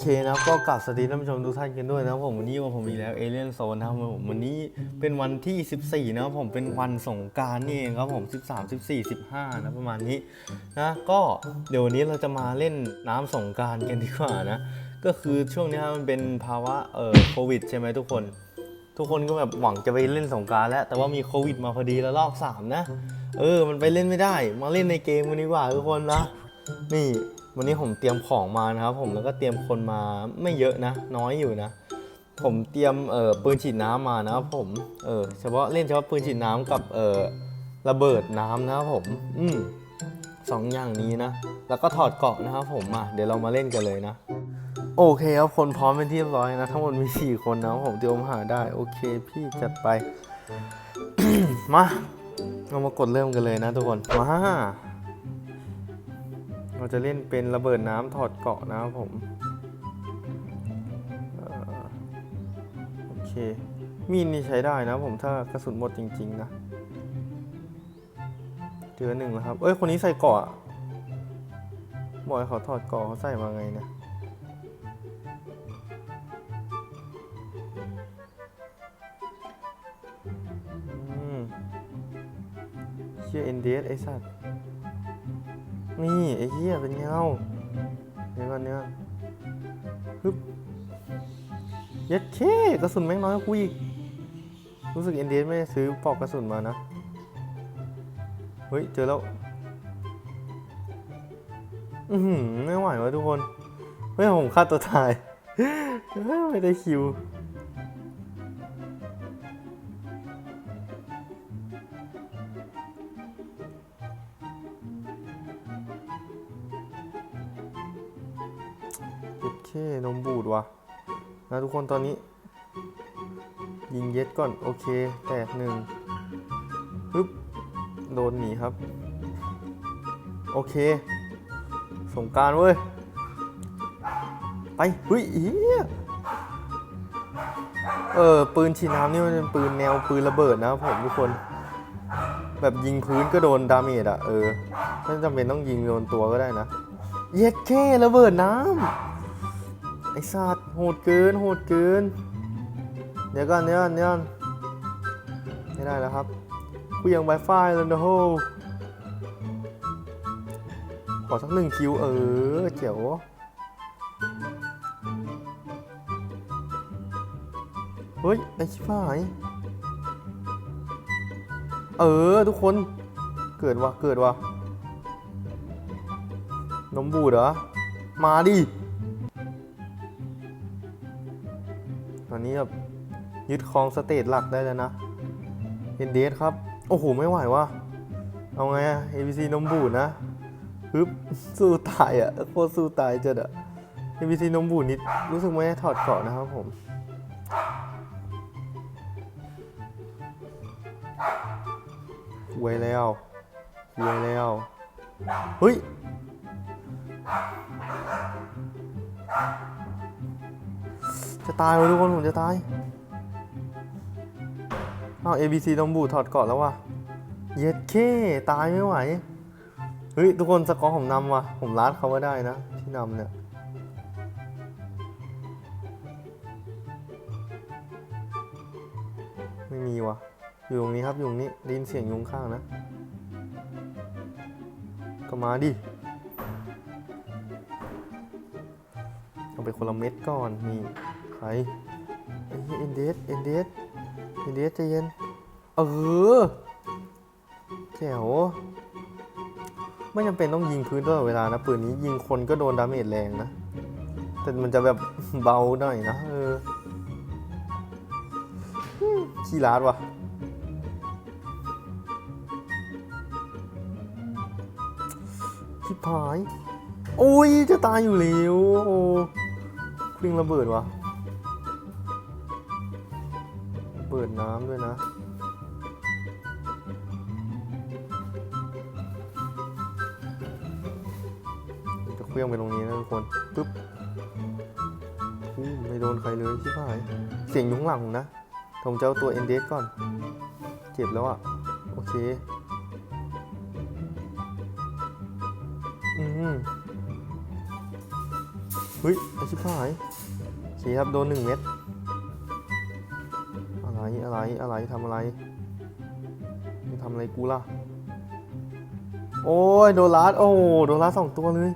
เคนะก็กลับสวัสดีท่านผู้ชมทุกท่านกันด้วยนะครับผมวันนี้อยู่กับผมอีกแล้วเอเลียนโซนนะครับผมวันนี้เป็นวันที่ 14 นะครับผมเป็นวันสงการนี่เองครับผม 13 14 15 นะประมาณนี้นะก็เดี๋ยววันนี้เราจะมาเล่นน้ำสงการกันดีกว่านะก็คือช่วงนี้มันเป็นภาวะเอ่อโควิดใช่ไหมทุกคน ทุกคนก็แบบหวังจะไปเล่นสงการแล้ว แต่ว่ามีโควิดมาพอดีแล้วรอบสามนะเออมันไปเล่นไม่ได้ มาเล่นในเกมกันดีกว่าทุกคนนะนี่ วันนี้ผมเตรียมของมานะครับ ผมแล้วก็เตรียมคนมาไม่เยอะนะ น้อยอยู่นะ ผมเตรียมเอ่อปืนฉีดน้ำมานะครับผมเออเฉพาะเล่นเฉพาะปืนฉีดน้ำกับเอ่อระเบิดน้ำนะครับผม อืมสองอย่างนี้นะ แล้วก็ถอดเกราะนะครับผมมาเดี๋ยวเรามาเล่นกันเลยนะ โอเคครับคนพร้อมเป็นที่เรียบร้อยนะ ทั้งหมดมี 4 คนนะครับผมเตรียมหาได้โอเค พี่จัดไป มาเรามากดเริ่มกันเลยนะทุกคน มา เราจะเล่นเป็นระเบิดน้ำถอดเกาะนะครับผมอโอเค มีดนี่ใช้ได้นะผมถ้ากระสุนหมดจริง ๆ นะเจอหนึ่งแล้วครับ เอ้ย คนนี้ใส่เกาะบอยเขาถอดเกาะเขาใส่มาไงนี่ยอืมเชี่ยเอ็นเดสไอสัตว์ นี่ไอ้เหี้ยเป็นเงาเดี๋ยวก่อนเดี๋ยวก่อนฮึบเย็ดเคกระสุนแม่งน้อยกว่ากูอีกรู้สึกเอ็นเดสไม่ได้ซื้อปลอกกระสุนมานะ เฮ้ย เจอแล้ว อือไม่ไหววะทุกคน เฮ้ย ผมฆ่าตัวตาย ไม่ได้คิว วะนะทุกคนตอนนี้ ยิงเย็ดก่อน โอเค แตกหนึ่งปึ๊บโดนหนีครับ โอเค สงการเว้ย ไปเฮ้ยเฮีเออ ปืนฉีดน้ำนี่มันเป็นปืนแนวปืนระเบิดนะผมทุกคน แบบยิงพื้นก็โดนดาเมจอะเออไม่จำเป็นต้องยิงโดนตัวก็ได้นะ เย็ดแค่ระเบิดน้ำ ไอสัตว์โหดเกินโหดเกิน เดี๋ยวก่อนเดี๋ยวก่อนเดี๋ยวก่อนไม่ได้แล้วครับกูยังไวไฟเลยนะโฮขอสักหนึ่งคิวเออเจ๋วเฮ้ย ไอชิบหายเออ ทุกคนเกิดวะเกิดวะนมบูดเหรอ มาดิ ตอนนี้แบบยึดครองสเตจหลักได้แล้วนะเอ็นเดสครับ โอ้โห ไม่ไหววะเอาไงอะ ABC นมบูดนะฮึบสู้ตายอะโคตรสู้ตายจัดอะ ABC นมบูดนิดรู้สึกไม่ได้ถอดเกาะนะครับผมหวยแล้วหวยแล้ว เฮ้ย จะตายวะทุกคนผมจะตายอ้าว ABC ต้องบูดถอดเกาะแล้วว่ะเย็ดเคตายไม่ไหว เฮ้ย ทุกคนสกอร์ผมนำว่ะ ผมลัดเขาไว้ได้นะ ที่นำเนี่ย ไม่มีว่ะ อยู่ตรงนี้ครับ อยู่ตรงนี้ได้ยินเสียงยุงข้างนะ ก็มาดิเอาไปคนละเม็ดก่อนนี่ ใครไอ้เหี้ยเอ็นเดสเอ็นเดสเอ็นเดสใจเย็นเออแจ๋วไม่จำเป็นต้องยิงพื้นตลอดเวลานะปืนนี้ยิงคนก็โดนดาเมจแรงนะ แต่มันจะแบบเบาหน่อยนะเออขี้ร้านว่ะชิบหาย โอ้ยจะตายอยู่แล้วโอ้ครื่องระเบิดวะำด้วยนะจะเคลื่องไปตรงนี้นะทุกคนปึ๊บอู้ไม่โดนใครเลยชิบหายเสียงอยุ้างหลังนะผมจะเอาตัวเอ็นเดก่อน เจ็บแล้วอะโอเค อืมเฮ้ยไอชิบหายโอเครับ โดนหนึ่งเม็ด อะไรอะไรทำอะไรมึงทำอะไรกูล่ะ โอ้ยโดนลัดโอ้โดนลัดสองตัวเลย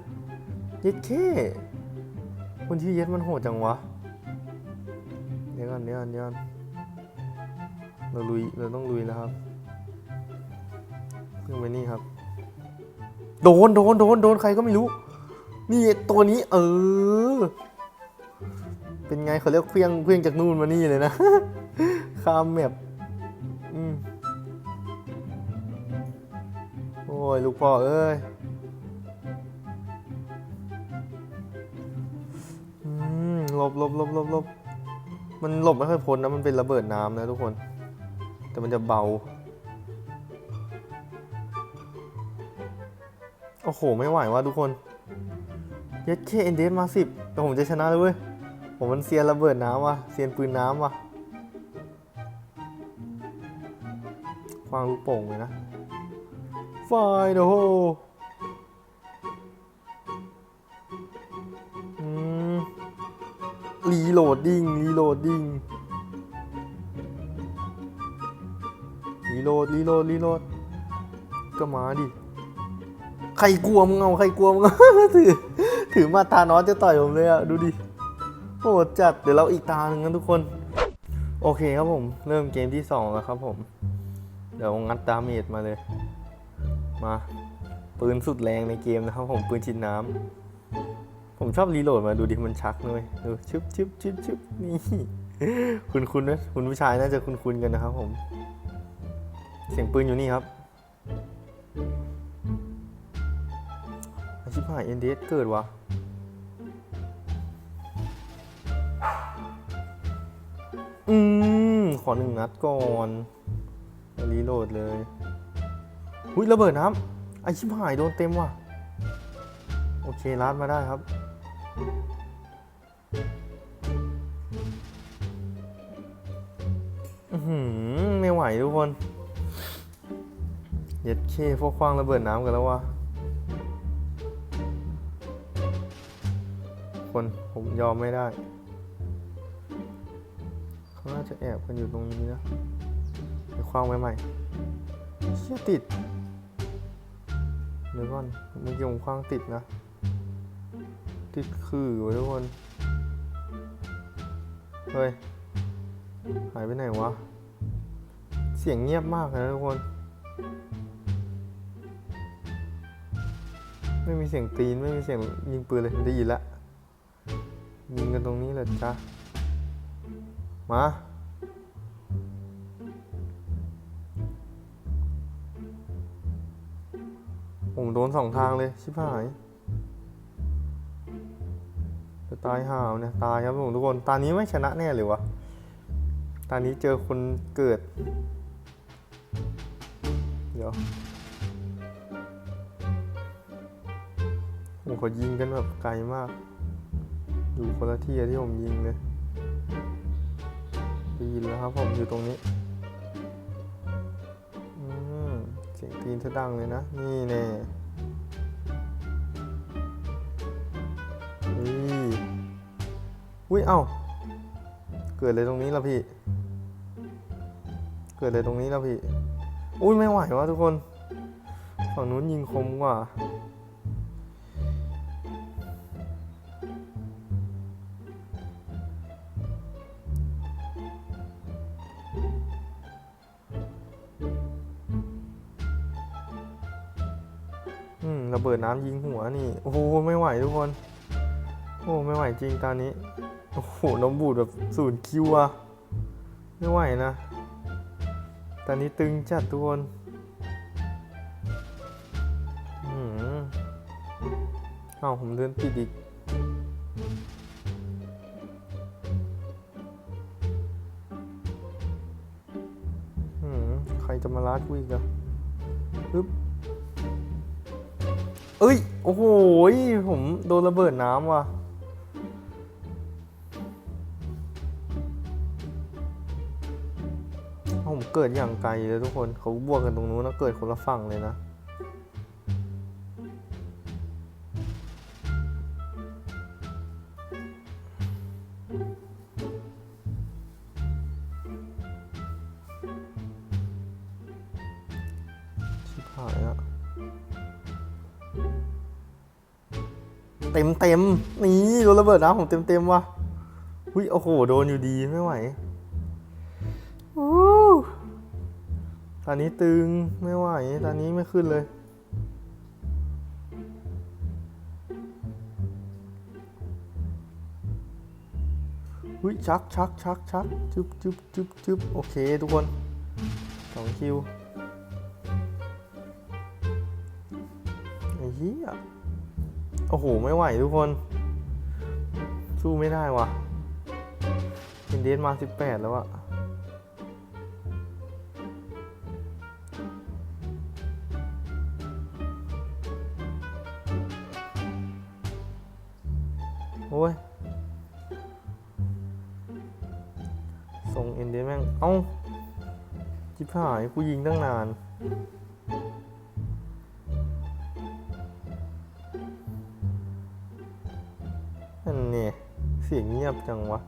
เย็ดเข้คนที่อเย็ดมันโหดจังวะเดี๋ยวก่อนเดี๋ยวก่อนเดี๋ยวก่อนเราลุยเราต้องลุยแล้วครับเพิ่งไปนี่ครับ โดนโดนโดนโดนใครก็ไม่รู้ นี่ตัวนี้ เออ เป็นไงเขาเรียกเครื่องเครื่องจากนู่นมานี่เลยนะ ข้ามแมปอืมโอ้ย ลูกพ่อเอ้ยหลบหลบหลบหลบหลบมันหลบไม่ค่อยพ้นนะ มันเป็นระเบิดน้ำนะทุกคน แต่มันจะเบา โอ้โห ไม่ไหวว่ะทุกคนเย็ดเคเอ็นเดมาสิบแต่ผมจะชนะเลยเว้ย ผมมันเซียนระเบิดน้ำว่ะ เซียนปืนน้ำว่ะ วางลูกโป่งเลยนะไฟโดโฮอืมรีโหลดดิ้งรีโหลดดิ้งรีโหลดรีโหลดรีโหลดก็มาดิ ใครกลัวมึงเอาใครกลัวมึงาถือถือมาตานอสจะต่อยผมเลยอะดูดิโหดจัดเดี๋ยวเราอีกตาหนึ่งนะทุกคน โอเคครับผม เริ่มเกมที่ 2 แล้วครับผม เดี๋ยวงัดดาเมจมาเลย มาปืนสุดแรงในเกมนะครับ ผมปืนฉีดน้ำผมชอบรีโหลดมาดูดิมันชักเลยดูชึบชึบชึบชึบนี่คุณคุณนะคุณผู้ชายน่าจะคุณคุณกันนะครับ ผม เสียงปืนอยู่นี่ครับอาชิบหายเอ็นเดสเกิดวะอืมขอหนึ่งนัดก่อน รีโหลดเลยหุ้ยระเบิดน้ำไอชิบหายโดนเต็มว่ะ โอเคลัดมาได้ครับ อือหือไม่ไหวทุกคน เย็ดเคพวกคว้างระเบิดน้ำกันแล้ววะคนผมยอมไม่ได้ เขาน่าจะแอบกันอยู่ตรงนี้นะ ว้างไว้ใหม่เชี่ยติด เดี๋ยวก่อนเมื่อกี้ผมคว้างติดนะ ติดคือไว้ทุกคน เฮ้ย หายไปไหนวะ เสียงเงียบมากเลยนะทุกคน ไม่มีเสียงตีน ไม่มีเสียงยิงปืนเลยได้ยินละยิงกันตรงนี้แหละจ้ะมา ผมโดนสองทางเลย ชิบหาย จะตายห่าวเนี่ย ตายครับผมทุกคน ตานี้ไม่ชนะแน่เลยวะ ตานี้เจอคนเกิด เดี๋ยวโอ้โหขายิงกันแบบไกลมาก อยู่คนละที่ที่ผมยิงเลยได้ยินแล้วครับผมอยู่ตรงนี้ สียงตีนจะดังเลยนะ นี่แน่นี่อุ้ยเอ้า เกิดอะไรตรงนี้ล่ะพี่ เกิดอะไรตรงนี้ล่ะพี่ อุ้ยไม่ไหววะทุกคน ฝั่งนู้นยิงคมกว่า เบิดน้ำยิงหัวนี่ โอ้โห ไม่ไหวทุกคน โอ้ไม่ไหวจริงตอนนี้ โอ้โหน้ำบูดแบบศูนย์คิวอะไม่ไหวนะ ตอนนี้ตึงจัดทุกคนอืมเอาผมเดินติดอีกอจะมาลาดกูอีกอะปึ๊บ เอ้ย โอ้โหผมโดนระเบิดน้ำว่ะ ผมเกิดอย่างไกลเลยทุกคน เขาบวกกันตรงนู้นนะ เกิดคนละฝั่งเลยนะ เต็มเต็มๆนี่โดนระเบิดน้ำผมเต็มเต็มๆว่ะอุ้ยโอ้โหโดนอยู่ดีไม่ไหวอู้ตอนนี้ตึงไม่ไหวตอนนี้ไม่ขึ้นเลยอุ้ยชักชักชักชักจุ๊บจุ๊บจุ๊บจุ๊บโอเคทุกคนสองคิวไอ้เหี้ยโอ้โห ไม่ไหวทุกคน สู้ไม่ได้วะเห็นเดนมา 18 แล้วอะโอ้ยส่งเอ็นเดนแม่ง เอ้าจิบหายกูยิงตั้งนาน นั่นเนี่ยเสียงเงียบจังวะ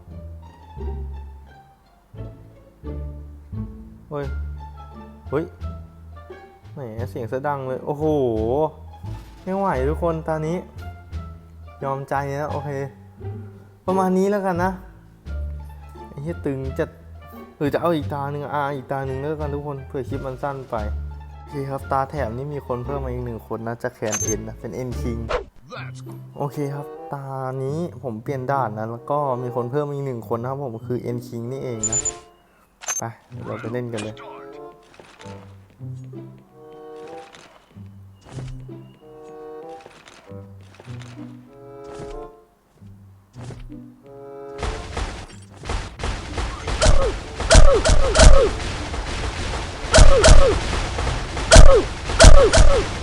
เฮ้ย เฮ้ย แหมเสียงสะดังเลย โอ้โห ไม่ไหวทุกคนตอนนี้ ยอมใจแล้วโอเค ประมาณนี้แล้วกันนะไอ้เหี้ยตึงจะหรือจะเอาอีกตาหนึ่งอะอีกตาหนึ่งแล้วกันทุกคนเผื่อคลิปมันสั้นไปโอเคครับตาแถมนี่มีคนเพิ่มมาอีกหนึ่งคนนะจะแคนเอ็นนะเป็นเอ็นคิงโอเคครับ ตานี้ผมเปลี่ยนด่านนะ แล้วก็มีคนเพิ่มอีกหนึ่งคนนะครับผมคือเอ็นคิงนี่เองนะ ไป เราไปเล่นกันเลย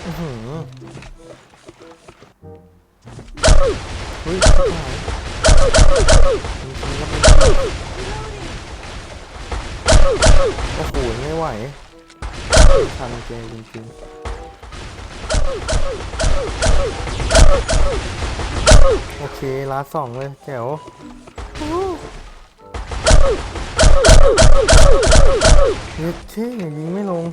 อื้อหือ เฮ้ยหายโอ้โหไม่ไหวทันเจจริงๆโอเคลาสองเลยแจ๋วเฮ้ยเช่ยิงไม่ลง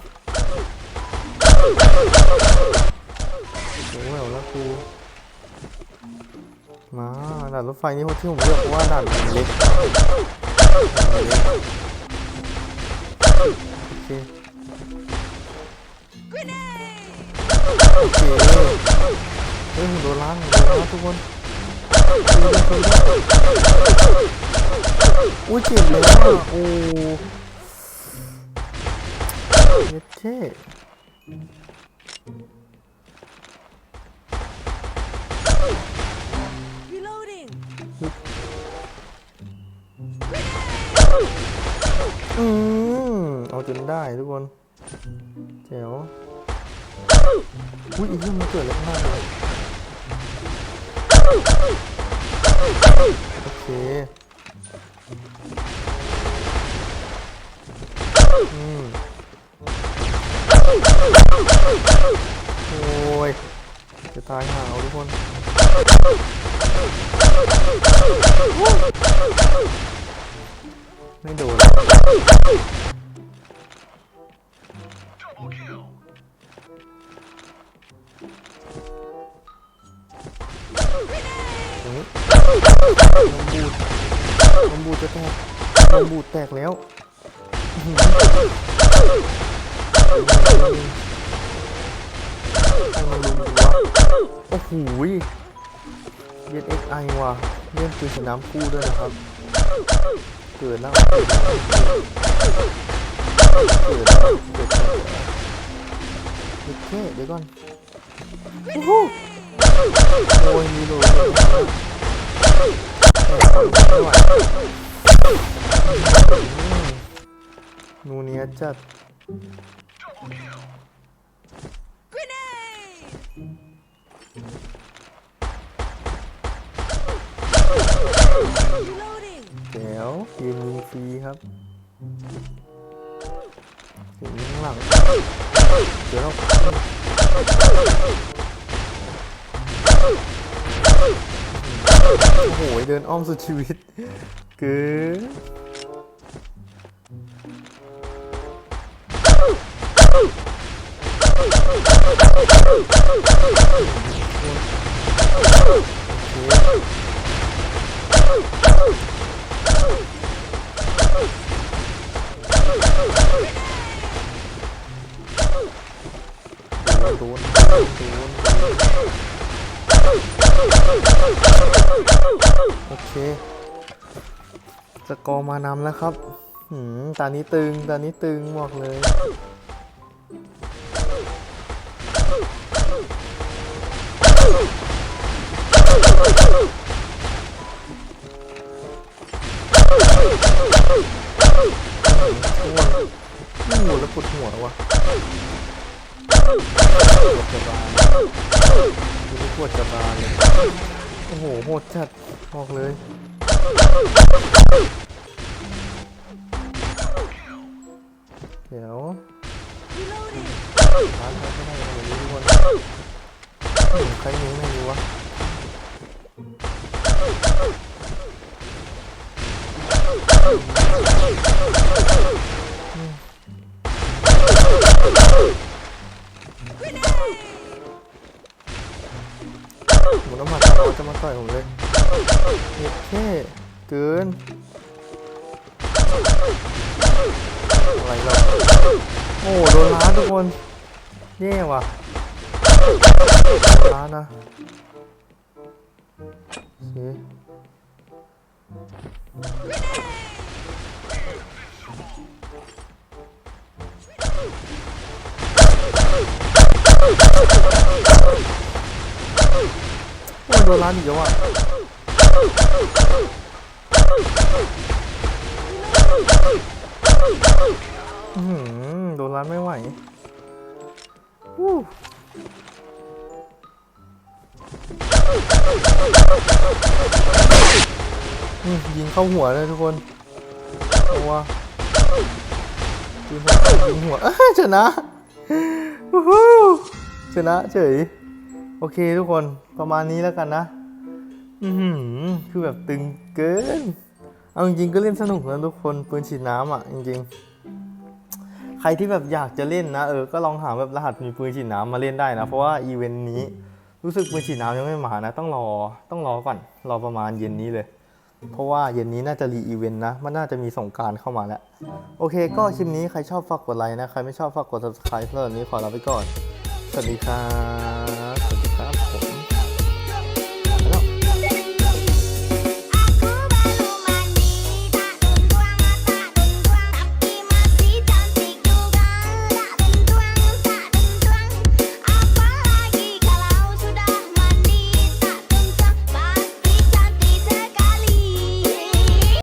โอ้โหแล้วกู มาด่านรถไฟนี่ที่ผมเลือกเพราะว่าด่านมันเล็กโอเคโอเคเฮ้ยโดนล้างโดนล้างทุกคนดูดิคนดูอุ้ยเจ็บเลยอะโอ้เย็ดเท่ อืมเอาจนได้ทุกคนแจ๋วอุ้ยอีกเรื่องมันเกิดอะไรขึ้นบ้างเลยโอเคอืมโอ้ยจะตายห่าเอาทุกคน ไม่โดนตรงนี้ลมบูดลมบูดจะแตกลมบูดแตกแล้วอื้อหือให้มันลุมวะโอ้โหเย็ดเอ็กไอว่ะเล่นปืนสนามคู่ด้วยนะครับ เกิดแล้วเกิดแล้วเกิดแล้วเกิดแล้วเดี๋ยวแค่เดี๋ยวก่อนโอ้โหโอ้ยมีโหลดด้วยไม่ไหวนูเนียจัด เดี๋ยวยืนยิงฟรีครับถึงข้างหลังเดี๋ยวเราโอ้โหเดินอ้อมสุดชีวิตเกิน โดนโดนโอเค สกอร์มานำแล้วครับหืมตานี้ตึง ตานี้ตึงบอกเลยง่ว งไม่หัวแล้วปวดหัววะปวดกระบาลทีนี้ปวดกระบาลเลย โอ้โหโหดจัดบอกเลยเดี๋ยวร้านเขาไม่ได้อะไรนี้ทุกคนเห็นใครนิ้ไม่รู้วะ หมูน้ำมันเราจะมาต่อยผมเลยเฮ็ดแค่เกินอะไรเราโอ้โดนล้าทุกคนแย่ว่ะโดนล้านนะโโดนล้านอีกแล้วอะโดนล้านไม่ไหวยิงเข้าหัวเลยทุกคนเอาวะยิงหัวยิงหัวอ้าชนะ ชนะเฉย โอเคทุกคนประมาณนี้แล้วกันนะ อือคือแบบตึงเกิน เอาจริงๆก็เล่นสนุกนะทุกคนปืนฉีดน้ำอะจริง ๆ ใครที่แบบอยากจะเล่นนะเออ ก็ลองหาแบบรหัสมีปืนฉีดน้ำมาเล่นได้นะ เพราะว่าอีเวนต์นี้รู้สึกปืนฉีดน้ำยังไม่มานะ ต้องรอต้องรอก่อนรอประมาณเย็นนี้เลย เพราะว่าเย็นนี้น่าจะรีอีเวนต์นะ มันน่าจะมีสงการเข้ามาแล้ว โอเค ก็คลิปนี้ใครชอบฝากกดไลค์นะ ใครไม่ชอบฝากกด subscribe สำหรับวันนี้ขอลาไปก่อน สวัสดีครับ